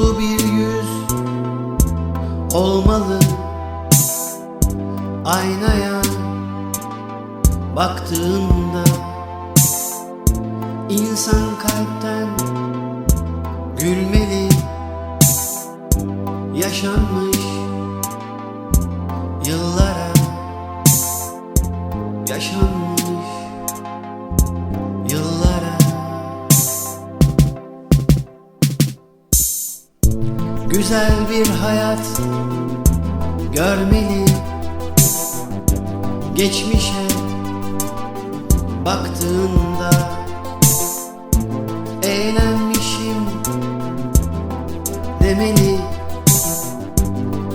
Mutlu bir yüz olmalı. Aynaya baktığında insan kalpten gülmeli. Yaşanmış yıllara Yaşanmış Güzel bir hayat görmeli. Geçmişe baktığında Eğlenmişim demeli.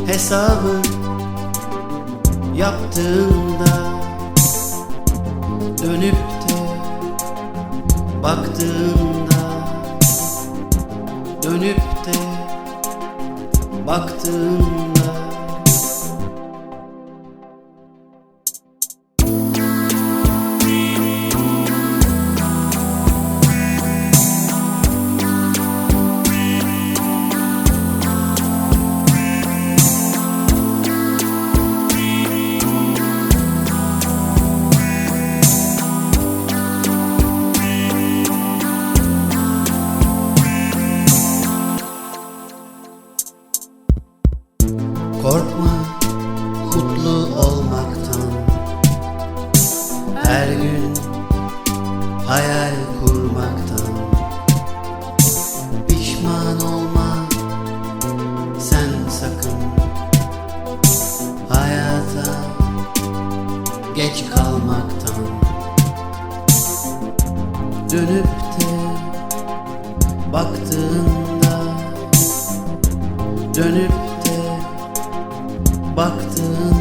Hesabı yaptığında Dönüp de baktığında Dönüp de baktığında kurmaktan Pişman olma. Sen sakın Hayata geç kalmaktan Dönüp de baktığında Dönüp de baktığında